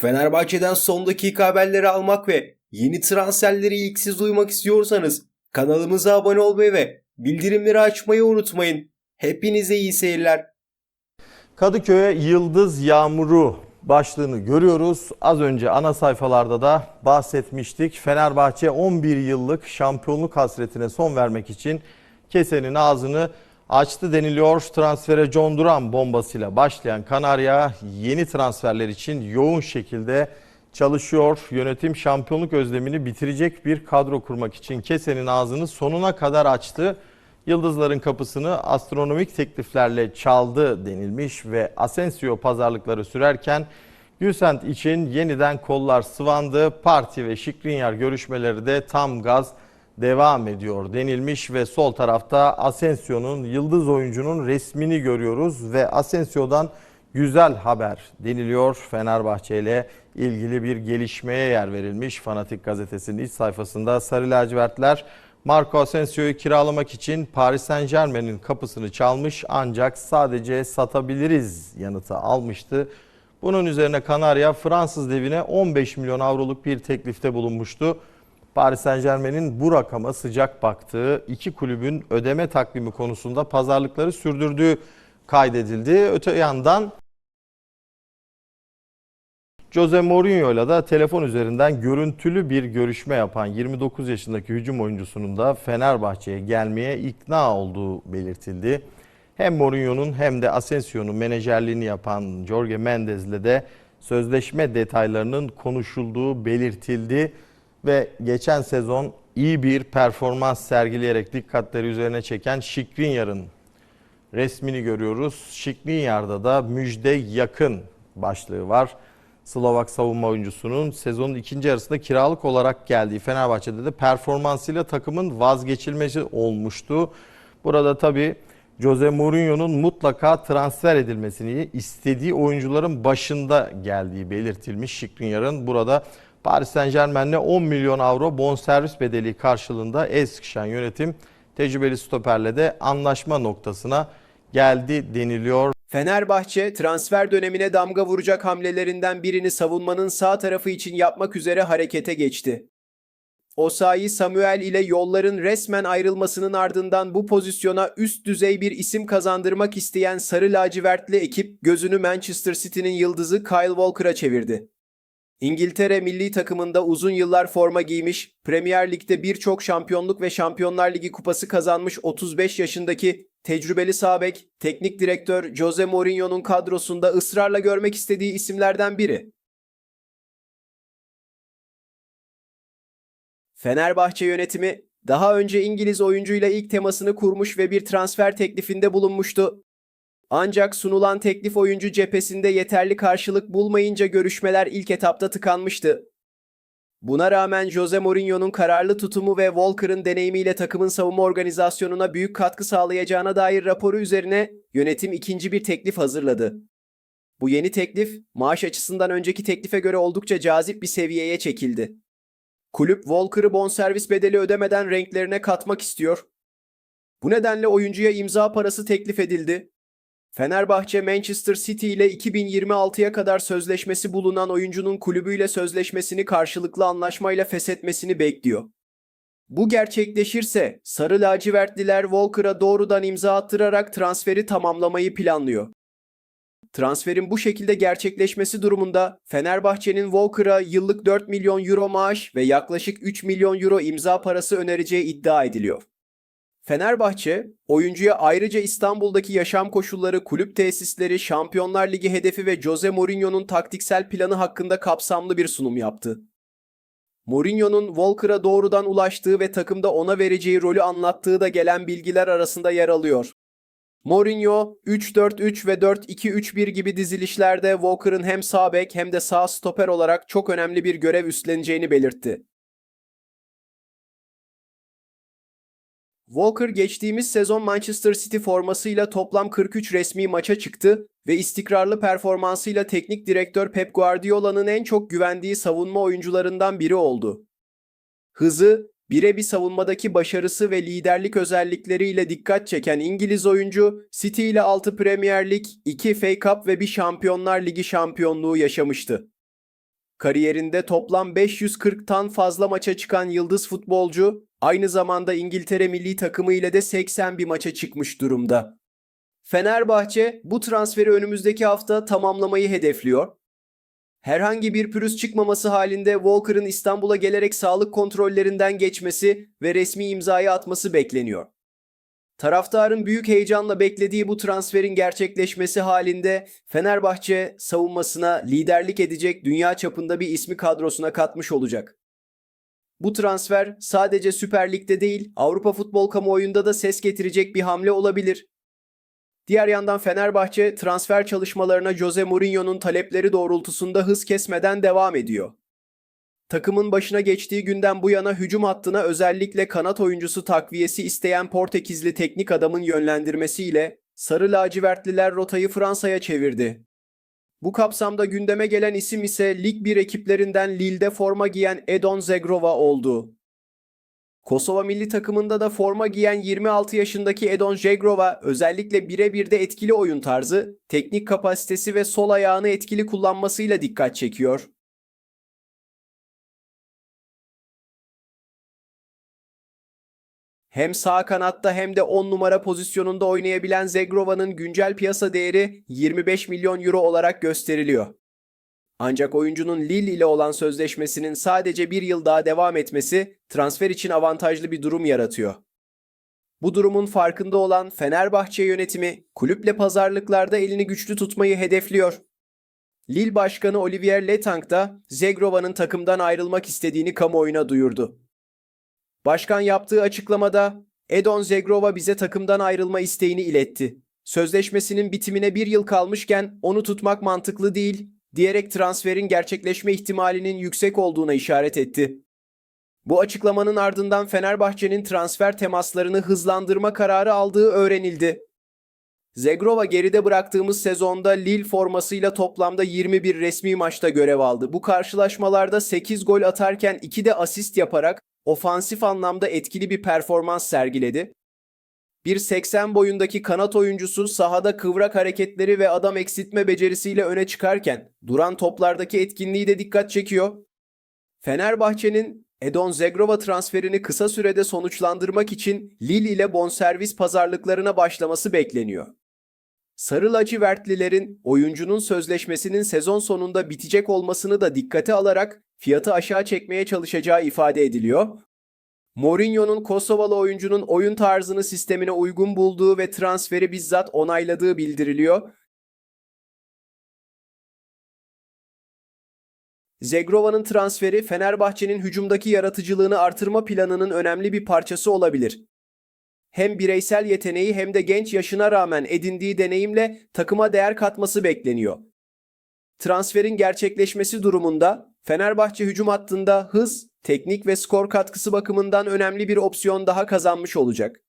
Fenerbahçe'den son dakika haberleri almak ve yeni transferleri ilk siz duymak istiyorsanız kanalımıza abone olmayı ve bildirimleri açmayı unutmayın. Hepinize iyi seyirler. Kadıköy'e Yıldız Yağmuru başlığını görüyoruz. Az önce ana sayfalarda da bahsetmiştik. Fenerbahçe 11 yıllık şampiyonluk hasretine son vermek için kesenin ağzını açtı deniliyor. Transfere John Duran bombasıyla başlayan Kanarya yeni transferler için yoğun şekilde çalışıyor. Yönetim şampiyonluk özlemini bitirecek bir kadro kurmak için kesenin ağzını sonuna kadar açtı. Yıldızların kapısını astronomik tekliflerle çaldı denilmiş ve Asensio pazarlıkları sürerken Gülsent için yeniden kollar sıvandı. Parti ve Şikrinyar görüşmeleri de tam gaz devam ediyor denilmiş ve sol tarafta Asensio'nun yıldız oyuncunun resmini görüyoruz ve Asensio'dan güzel haber deniliyor. Fenerbahçe ile ilgili bir gelişmeye yer verilmiş. Fanatik gazetesinin iç sayfasında Sarı Lacivertler Marco Asensio'yu kiralamak için Paris Saint Germain'in kapısını çalmış ancak sadece satabiliriz yanıtı almıştı. Bunun üzerine Kanarya Fransız devine 15 milyon avroluk bir teklifte bulunmuştu. Paris Saint Germain'in bu rakama sıcak baktığı iki kulübün ödeme takvimi konusunda pazarlıkları sürdürdüğü kaydedildi. Öte yandan Jose Mourinho ile de telefon üzerinden görüntülü bir görüşme yapan 29 yaşındaki hücum oyuncusunun da Fenerbahçe'ye gelmeye ikna olduğu belirtildi. Hem Mourinho'nun hem de Asensio'nun menajerliğini yapan Jorge Mendes ile de sözleşme detaylarının konuşulduğu belirtildi ve geçen sezon iyi bir performans sergileyerek dikkatleri üzerine çeken Şikrinyar'ın resmini görüyoruz. Şikrinyar'da da müjde yakın başlığı var. Slovak savunma oyuncusunun sezonun ikinci yarısında kiralık olarak geldiği Fenerbahçe'de de performansıyla takımın vazgeçilmesi olmuştu. Burada tabii Jose Mourinho'nun mutlaka transfer edilmesini istediği oyuncuların başında geldiği belirtilmiş Şikrinyar'ın. Burada Paris Saint Germain'le 10 milyon avro bonservis bedeli karşılığında el yönetim tecrübeli stoperle de anlaşma noktasına geldi deniliyor. Fenerbahçe transfer dönemine damga vuracak hamlelerinden birini savunmanın sağ tarafı için yapmak üzere harekete geçti. Osayi Samuel ile yolların resmen ayrılmasının ardından bu pozisyona üst düzey bir isim kazandırmak isteyen sarı lacivertli ekip gözünü Manchester City'nin yıldızı Kyle Walker'a çevirdi. İngiltere milli takımında uzun yıllar forma giymiş, Premier Lig'de birçok şampiyonluk ve Şampiyonlar Ligi kupası kazanmış 35 yaşındaki tecrübeli sağ bek, teknik direktör Jose Mourinho'nun kadrosunda ısrarla görmek istediği isimlerden biri. Fenerbahçe yönetimi daha önce İngiliz oyuncuyla ilk temasını kurmuş ve bir transfer teklifinde bulunmuştu. Ancak sunulan teklif oyuncu cephesinde yeterli karşılık bulmayınca görüşmeler ilk etapta tıkanmıştı. Buna rağmen Jose Mourinho'nun kararlı tutumu ve Walker'ın deneyimiyle takımın savunma organizasyonuna büyük katkı sağlayacağına dair raporu üzerine yönetim ikinci bir teklif hazırladı. Bu yeni teklif maaş açısından önceki teklife göre oldukça cazip bir seviyeye çekildi. Kulüp Walker'ı bonservis bedeli ödemeden renklerine katmak istiyor. Bu nedenle oyuncuya imza parası teklif edildi. Fenerbahçe Manchester City ile 2026'ya kadar sözleşmesi bulunan oyuncunun kulübüyle sözleşmesini karşılıklı anlaşmayla feshetmesini bekliyor. Bu gerçekleşirse Sarı lacivertliler Walker'a doğrudan imza attırarak transferi tamamlamayı planlıyor. Transferin bu şekilde gerçekleşmesi durumunda Fenerbahçe'nin Walker'a yıllık 4 milyon euro maaş ve yaklaşık 3 milyon euro imza parası önereceği iddia ediliyor. Fenerbahçe, oyuncuya ayrıca İstanbul'daki yaşam koşulları, kulüp tesisleri, Şampiyonlar Ligi hedefi ve Jose Mourinho'nun taktiksel planı hakkında kapsamlı bir sunum yaptı. Mourinho'nun Walker'a doğrudan ulaştığı ve takımda ona vereceği rolü anlattığı da gelen bilgiler arasında yer alıyor. Mourinho 3-4-3 ve 4-2-3-1 gibi dizilişlerde Walker'ın hem sağ bek hem de sağ stoper olarak çok önemli bir görev üstleneceğini belirtti. Walker geçtiğimiz sezon Manchester City formasıyla toplam 43 resmi maça çıktı ve istikrarlı performansıyla teknik direktör Pep Guardiola'nın en çok güvendiği savunma oyuncularından biri oldu. Hızı, birebir savunmadaki başarısı ve liderlik özellikleriyle dikkat çeken İngiliz oyuncu, City ile 6 Premier Lig, 2 FA Cup ve bir Şampiyonlar Ligi şampiyonluğu yaşamıştı. Kariyerinde toplam 540'tan fazla maça çıkan yıldız futbolcu, aynı zamanda İngiltere milli takımı ile de 80 bir maça çıkmış durumda. Fenerbahçe bu transferi önümüzdeki hafta tamamlamayı hedefliyor. Herhangi bir pürüz çıkmaması halinde Walker'ın İstanbul'a gelerek sağlık kontrollerinden geçmesi ve resmi imzayı atması bekleniyor. Taraftarın büyük heyecanla beklediği bu transferin gerçekleşmesi halinde Fenerbahçe savunmasına liderlik edecek dünya çapında bir ismi kadrosuna katmış olacak. Bu transfer sadece Süper Lig'de değil Avrupa futbol kamuoyunda da ses getirecek bir hamle olabilir. Diğer yandan Fenerbahçe transfer çalışmalarına Jose Mourinho'nun talepleri doğrultusunda hız kesmeden devam ediyor. Takımın başına geçtiği günden bu yana hücum hattına özellikle kanat oyuncusu takviyesi isteyen Portekizli teknik adamın yönlendirmesiyle Sarı lacivertliler rotayı Fransa'ya çevirdi. Bu kapsamda gündeme gelen isim ise Lig 1 ekiplerinden Lille'de forma giyen Edon Zegrova oldu. Kosova milli takımında da forma giyen 26 yaşındaki Edon Zegrova özellikle birebir de etkili oyun tarzı, teknik kapasitesi ve sol ayağını etkili kullanmasıyla dikkat çekiyor. Hem sağ kanatta hem de 10 numara pozisyonunda oynayabilen Zegrova'nın güncel piyasa değeri 25 milyon euro olarak gösteriliyor. Ancak oyuncunun Lille ile olan sözleşmesinin sadece bir yıl daha devam etmesi transfer için avantajlı bir durum yaratıyor. Bu durumun farkında olan Fenerbahçe yönetimi kulüple pazarlıklarda elini güçlü tutmayı hedefliyor. Lille Başkanı Olivier Letang da Zegrova'nın takımdan ayrılmak istediğini kamuoyuna duyurdu. Başkan yaptığı açıklamada Edon Zegrova bize takımdan ayrılma isteğini iletti. Sözleşmesinin bitimine bir yıl kalmışken onu tutmak mantıklı değil diyerek transferin gerçekleşme ihtimalinin yüksek olduğuna işaret etti. Bu açıklamanın ardından Fenerbahçe'nin transfer temaslarını hızlandırma kararı aldığı öğrenildi. Zegrova geride bıraktığımız sezonda Lille formasıyla toplamda 21 resmi maçta görev aldı. Bu karşılaşmalarda 8 gol atarken 2 de asist yaparak ofansif anlamda etkili bir performans sergiledi. 1.80 boyundaki kanat oyuncusu sahada kıvrak hareketleri ve adam eksiltme becerisiyle öne çıkarken duran toplardaki etkinliği de dikkat çekiyor. Fenerbahçe'nin Edon Zegrova transferini kısa sürede sonuçlandırmak için Lille ile bonservis pazarlıklarına başlaması bekleniyor. Sarı lacivertlilerin oyuncunun sözleşmesinin sezon sonunda bitecek olmasını da dikkate alarak fiyatı aşağı çekmeye çalışacağı ifade ediliyor. Mourinho'nun Kosovalı oyuncunun oyun tarzını sistemine uygun bulduğu ve transferi bizzat onayladığı bildiriliyor. Zegrova'nın transferi Fenerbahçe'nin hücumdaki yaratıcılığını artırma planının önemli bir parçası olabilir. Hem bireysel yeteneği hem de genç yaşına rağmen edindiği deneyimle takıma değer katması bekleniyor. Transferin gerçekleşmesi durumunda Fenerbahçe hücum hattında hız, teknik ve skor katkısı bakımından önemli bir opsiyon daha kazanmış olacak.